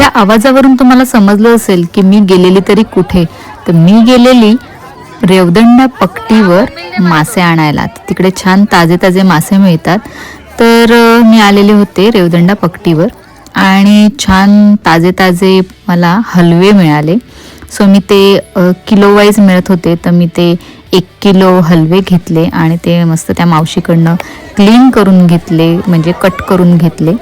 या आवाजावरून तुम्हाला समजलं असेल की मी गेलेली तरी कुठे? तर मी गेलेली रेवदंडा पकटीवर मासे आणायला. तिकडे छान ताजे ताजे मासे मिळतात. तर मी आलेले होते रेवदंडा पकटीवर आणि छान ताजे ताजे मला हलवे मिळाले. सो मी ते किलोवाईज किलो वाईज मिळत होते. तर मी ते एक किलो हलवे घेतले आणि ते मस्त त्या मावशीकडनं क्लीन करून घेतले म्हणजे कट करून घेतले.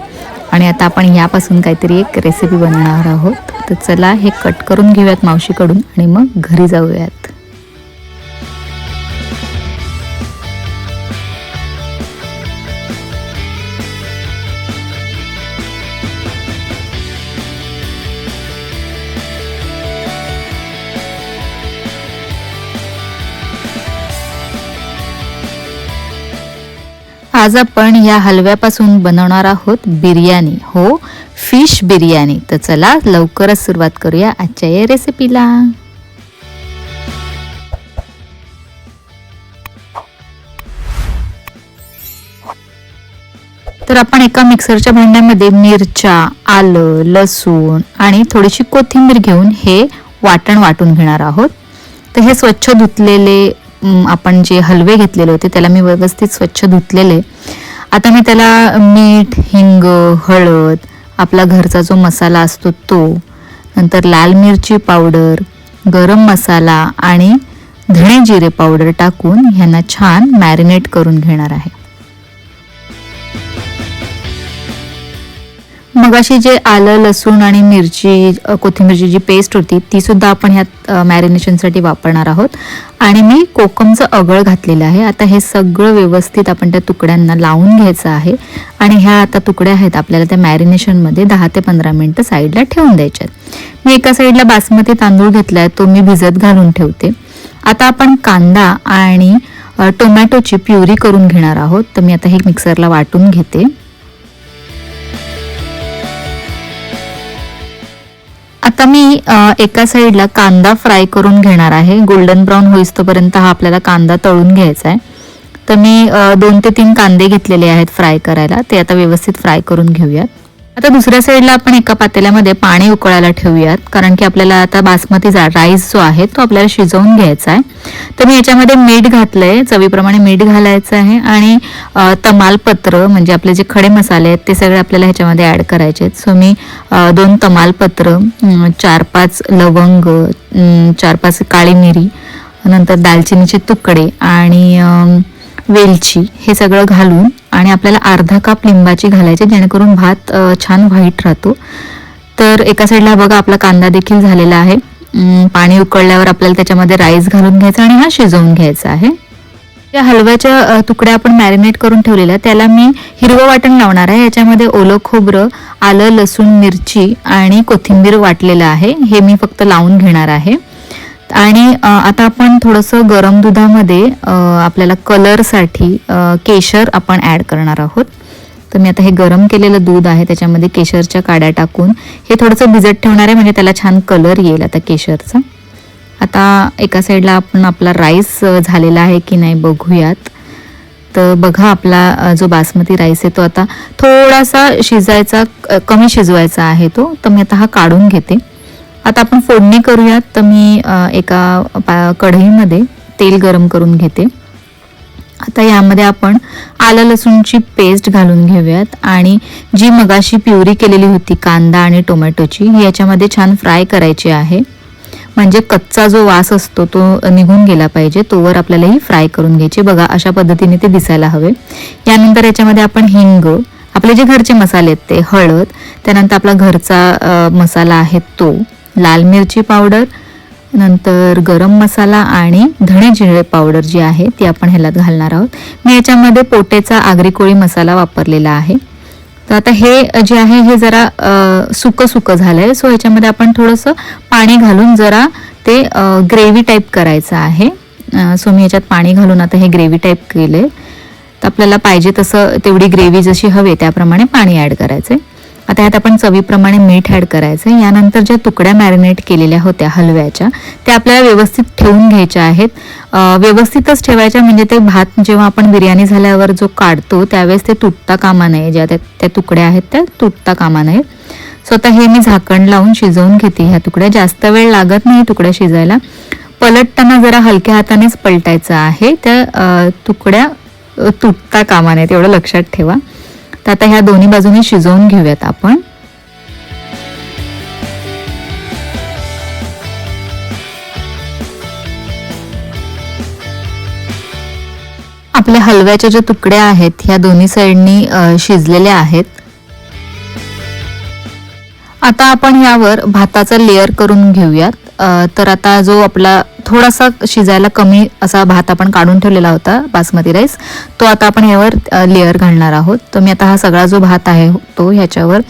आणि आता आपण यापासून काहीतरी एक रेसिपी बनवणार आहोत. तर चला हे कट करून घेऊयात मावशीकडून आणि मग घरी जाऊयात. आज आपण या हलव्यापासून बनवणार आहोत बिर्याणी. हो फिश बिर्याणी. तर चला लवकरच सुरुवात करूया आजच्या या रेसिपीला. तर आपण एका मिक्सरच्या भांड्यामध्ये मिरच्या आलं लसूण आणि थोडीशी कोथिंबीर घेऊन हे वाटण वाटून घेणार आहोत. तर हे स्वच्छ धुतलेले आपण जे हलवे घेतलेले होते त्याला मी व्यवस्थित स्वच्छ धुतलेले. आता मी त्याला मीठ हिंग हळद आपला घरचा जो मसाला असतो तो नंतर लाल मिरची पावडर गरम मसाला आणि धणे जिरे पावडर टाकून ह्यांना छान मॅरिनेट करून घेणार आहे. मग अशी जे आलं लसूण आणि मिरची कोथिंबीरची जी पेस्ट होती ती सुद्धा आपण ह्यात मॅरिनेशनसाठी वापरणार आहोत. आणि मी कोकमचं अगळ घातलेलं आहे. आता हे सगळं व्यवस्थित आपण त्या तुकड्यांना लावून घ्यायचं आहे. आणि ह्या आता तुकड्या आहेत आपल्याला त्या मॅरिनेशनमध्ये दहा ते पंधरा मिनटं साईडला ठेवून द्यायच्यात. मी एका साईडला बासमती तांदूळ घेतला आहे तो मी भिजत घालून ठेवते. आता आपण कांदा आणि टोमॅटोची प्युरी करून घेणार आहोत. तर मी आता हे मिक्सरला वाटून घेते. आता मी एका साईडला कांदा फ्राय करून घेणार आहे. गोल्डन ब्राऊन होईस्तोपर्यंत हा आपल्याला कांदा तळून घ्यायचा आहे. तर मी दोन ते तीन कांदे घेतलेले आहेत फ्राय करायला. ते आता व्यवस्थित फ्राय करून घेऊयात. आता दुसऱ्या साईडला आपण एका पातेल्यामध्ये पाणी उकळायला ठेवूयात कारण की आपल्याला आता बासमती राईस जो आहे तो आपल्याला शिजवून घ्यायचा आहे. तर मी याच्यामध्ये मीठ घातलंय चवीप्रमाणे मीठ घालायचं आहे आणि तमालपत्र म्हणजे आपले जे खडे मसाले आहेत ते सगळे आपल्याला ह्याच्यामध्ये ॲड करायचे आहेत. सो मी दोन तमालपत्र चार पाच लवंग चार पाच काळी मिरी नंतर दालचिनीचे तुकडे आणि वेलची हे सगळं घालून आणि आपल्याला अर्धा कप लिंबाची घालायची जेणेकरून भात छान व्हाईट राहतो. तर एका साईडला बघा आपला कांदा देखील झालेला आहे. पाणी उकळल्यावर आपल्याला त्याच्यामध्ये राईस घालून घ्यायचा आणि हा शिजवून घ्यायचा आहे. या हलव्याच्या तुकड्या आपण मॅरिनेट करून ठेवलेल्या त्याला मी हिरवं वाटण लावणार आहे. याच्यामध्ये ओलं खोबरं आलं लसूण मिरची आणि कोथिंबीर वाटलेलं आहे. हे मी फक्त लावून घेणार आहे. आणि आता आपण थोडंसं गरम दुधामध्ये आपल्याला कलरसाठी केशर आपण ॲड करणार आहोत. तर मी आता हे गरम केलेलं दूध आहे त्याच्यामध्ये केशरच्या काड्या टाकून. हे थोडंसं भिजत ठेवणार आहे म्हणजे त्याला छान कलर येईल आता केशरचा. आता एका साईडला आपण आपला राईस झालेला आहे की नाही बघूयात. तर बघा आपला जो बासमती राईस आहे तो आता थोडासा शिजायचा कमी शिजवायचा आहे तो. तर मी आता हा काढून घेते. आता आपण फोडणी करूयात तर मी एका पा कढईमध्ये तेल गरम करून घेते. आता यामध्ये आपण आलं लसूणची पेस्ट घालून घेऊयात आणि जी मगाशी प्युरी केलेली होती कांदा आणि टोमॅटोची ही याच्यामध्ये छान फ्राय करायची आहे. म्हणजे कच्चा जो वास असतो तो निघून गेला पाहिजे तोवर आपल्याला ही फ्राय करून घ्यायची. बघा अशा पद्धतीने ते दिसायला हवे. यानंतर याच्यामध्ये आपण हिंग आपले जे घरचे मसाले आहेत ते हळद त्यानंतर आपला घरचा मसाला आहे तो. लाल मिरची पावडर नंतर गरम मसाला आणि धणे जिरे पावडर जी आहे ती आपण ह्याला घालणार आहोत. मी याच्यामध्ये पोटेचा आगरी कोळी मसाला वापरलेला आहे. तर आता हे जे आहे हे जरा सुकं सुकं झालं आहे सो ह्याच्यामध्ये आपण थोडंसं पाणी घालून जरा ते ग्रेव्ही टाईप करायचं आहे. सो मी याच्यात पाणी घालून आता हे ग्रेव्ही टाईप केले तर आपल्याला पाहिजे तसं तेवढी ग्रेव्ही जशी हवी त्याप्रमाणे पाणी ॲड करायचं आहे आता यात आपण चवीप्रमाणे मीठ ॲड करायचं यानंतर ज्या तुकड्या मॅरिनेट केलेल्या होत्या हलव्याच्या त्या आपल्याला व्यवस्थित ठेवून घ्यायच्या आहेत. व्यवस्थितच ठेवायच्या म्हणजे ते भात जेव्हा आपण बिर्याणी झाल्यावर जो काढतो त्यावेळेस ते तुटता कामा नये. ज्या त्या त्या तुकड्या आहेत त्या तुटता कामा नये. सो आता हे मी झाकण लावून शिजवून घेते ह्या तुकड्या. जास्त वेळ लागत नाही तुकड्या शिजायला. पलटताना जरा हलक्या हातानेच पलटायचं आहे. त्या तुकड्या तुटता कामा नयेत एवढं लक्षात ठेवा. तर आता ह्या दोन्ही बाजूने शिजवून घेऊयात आपण. आपल्या हलव्याच्या ज्या तुकड्या आहेत ह्या दोन्ही साईडनी शिजलेल्या आहेत. आता आपण यावर भाताचा लेअर करून घेऊयात. तर आता जो आपला थोडासा शिजायला कमी असा भात आपण काढून ठेवलेला होता बासमती राईस तो आता आपण यावर लेअर घालणार आहोत. तर मी आता हा सगळा जो भात आहे तो ह्याच्यावर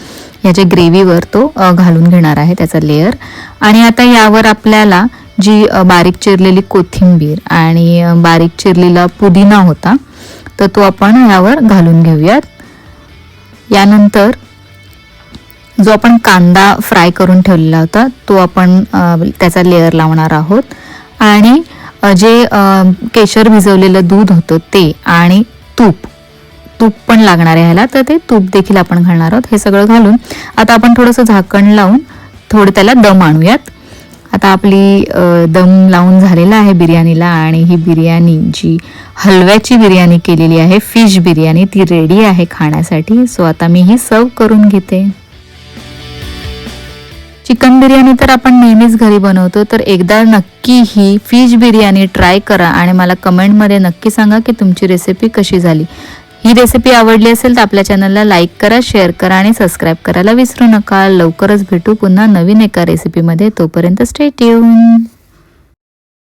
ह्याच्या ग्रेव्हीवर तो घालून घेणार आहे त्याचा लेअर आणि आता यावर आपल्याला जी बारीक चिरलेली कोथिंबीर आणि बारीक चिरलेला पुदिना होता तर तो आपण यावर घालून घेऊयात. यानंतर जो आपण कांदा फ्राय करून ठेवलेला होता तो आपण त्याचा लेअर लावणार आहोत. आणि जे केशर भिजवलेलं दूध होतं ते आणि तूप तूप पण लागणार आहे ह्याला. तर ते तूप देखील आपण घालणार आहोत. हे सगळं घालून आता आपण थोडंसं झाकण लावून थोडं त्याला दम आणूयात. आता आपली दम लावून झालेला आहे बिर्याणीला आणि ही बिर्याणी जी हलव्याची बिर्याणी केलेली आहे फिश बिर्याणी ती रेडी आहे खाण्यासाठी. सो आता मी ही सर्व करून घेते. चिकन बिर्याणी तर आपण नेहमीच घरी बनवतो तर एकदा नक्की ही फिश बिर्याणी ट्राय करा आणि मला कमेंटमध्ये नक्की सांगा की तुमची रेसिपी कशी झाली. ही रेसिपी आवडली असेल तर आपल्या चॅनलला लाईक करा शेअर करा आणि सबस्क्राईब करायला विसरू नका. लवकरच भेटू पुन्हा नवीन एका रेसिपीमध्ये तोपर्यंत स्टेट येऊन